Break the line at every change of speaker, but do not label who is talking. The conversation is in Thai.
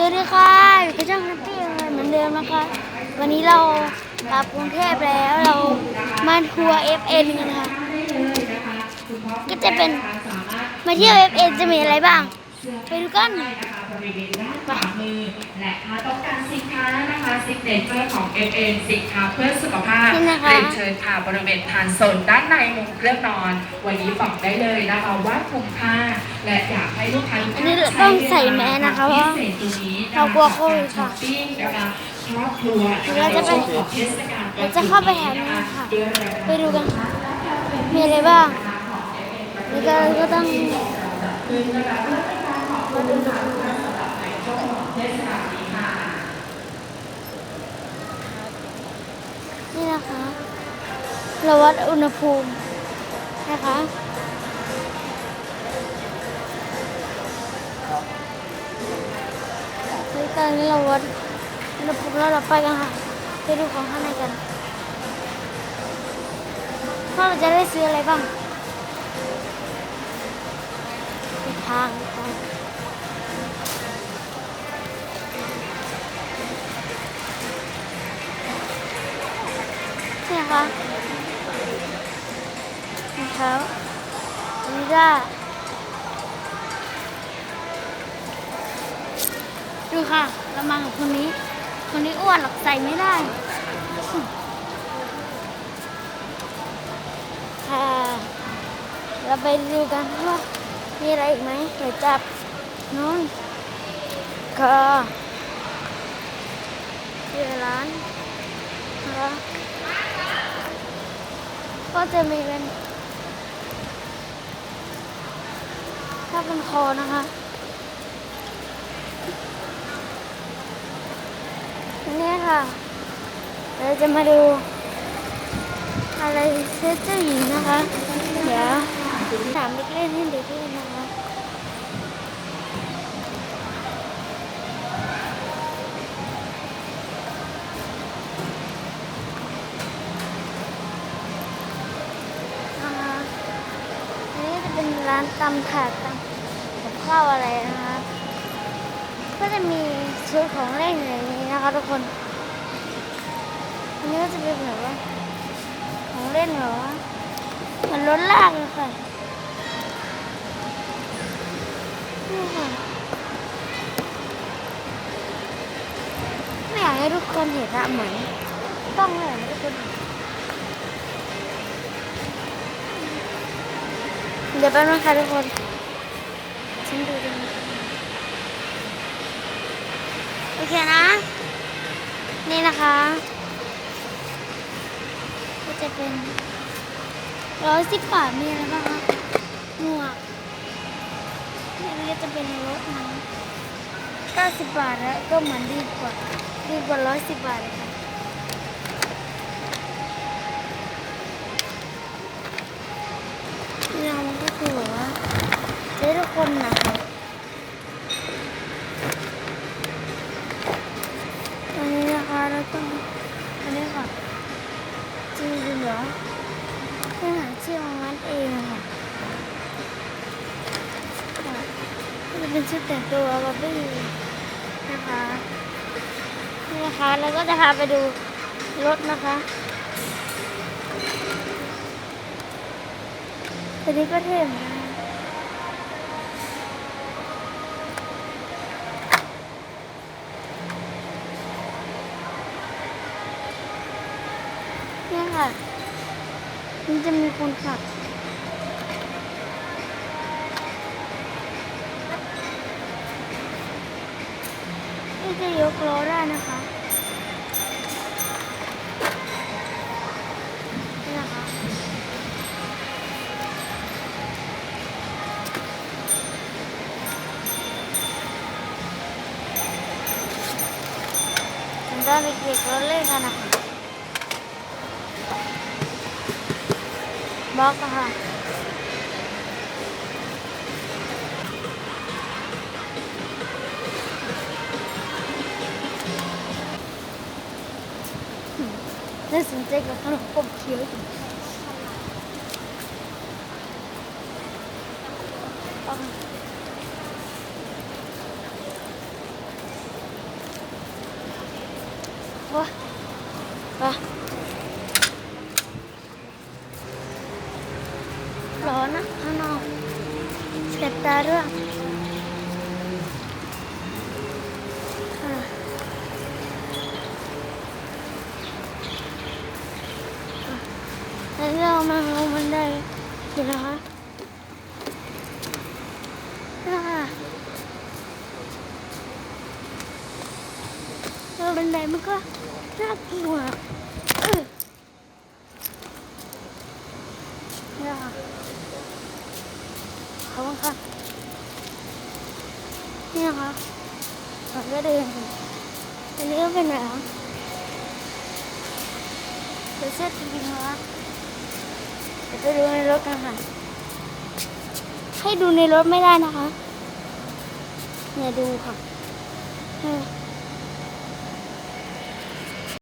วัสดีค่ะอยู่กับช่องนัตตี้เหมือนเดิมนะคะ วันนี้เรากลับกรุงเทพแล้วเรามาทัวร์ FN กันค่ะ ก็จะเป็นมาเที่ยว FN จะมีอะไรบ้าง ไปดูกัน
ไป นขวามือและถ้าต้องการสินค้านะคะซิกเนเจอร์ของ FN สินค้าเพื่อสุขภาพ
นี่นะคะ
เรียนเชิญค่ะบริเวณทานโซนด้านในมุมเครื่องนอน วันนี้บอกได้เลยนะคะว่าคุ้มค่าและอยากให้ลูกค้าทุก
อัน
ท่าน
นี้ต้องใส่แมสนะคะเพราะ
พิเศษตรงนี้
เรากลัวโควิดค่ะ
ช้อปปิ้งนะคะครอบครัว
เดี๋ยวเราจะไป
ในช่วงของเทศกาล
เราจะเข้าไปแถวนี้ค่ะ
ด้วยราคา
ไปดูกันค่ะ มีอะไรบ้างแล้วก็ก็ต้อง มาดู นี่นะคะเราวัดอุณหภูมินะคะตอนนี้เราวัดอุณหภูมิแล้วเราไปกันค่ะไปดูของข้างในกันว่าเราจะได้ซื้ออะไรบ้างทางไปนี่ นะคะนะครับนนี้ก็ดูค่ะ เรามากับคนนี้ คนนี้อ้วนหรอกใส่ไม่ได้ค่ะเราไปดูกันว่า มีอะไรอีกไหมเดี๋ยวจับนู้นก็ที่ร้านนะคะ ก็จะมีเป็น ถ้าเป็นคอนะคะนี่ค่ะเราจะมาดูอะไรเสื้อเจ้าหญิงนะคะ เดี๋ยวถามเล็กเล่นให้เด็กเล่นนะคะ ร้านตำถาดตำกับข้าวอะไรนะคะก็จะมีชุดของเล่นอย่างนี้นะคะทุกคนอันนี้ก็จะเป็นแบบว่าของเล่นเหรอเหมันรถลากเลยค่ะนี่ค่ะไม่อยากให้ทุกคนเห็นอะเหมือนต้องเลยทุกคน เดี๋ยวแป๊บนึงค่ะทุกคนฉันดูดูโอเคนะ นี่นะคะ ก็จะเป็นร้อยสิบบาทมีอะไรบ้างคะหมวกนี่ก็จะเป็นรถนะเก้าสิบบาทแล้วก็เหมือนดีกว่าดีกว่าร้อยสิบบาทเลยค่ะ นนะคะอันนี้นะคะแล้วก็อันนี้ค่ะจริงเหรอเพื่อหาชื่อของมันเองค่ะค่ะก็จะเป็นชุดแต่งตัวบาร์บี้นะคะนี่นะคะแล้วก็จะพาไปดูรถนะคะตัวนี้ก็เท่เหมือนกันนะเนี่ย ค่ะ มันจะมีคนขับนี่จะยกล้อได้นะคะนี่นะคะผมตอนเด็กๆเราเล่นกันนะคะ บล็อกค่ะน่าสนใจกับขนมขบเคี้ยวอยู่ร้อ นนะข้างนอกเจ็บตาด้วยค่อะแล้วเรามาลงบันไดอยู่นะคะค่ะแล้วบันไดมันก็น่ากลัวเออเนี่ยค่ะ ขาค่ะนี่นะคะผมก็เดินอันนี้ก็เป็นแบบเดี๋ยวเช็ดจริงๆนะคะเดี๋ยวไปดูในรถกันค่ะ ให้ดูในรถไม่ได้นะคะ เนี่ยดูค่ะเออ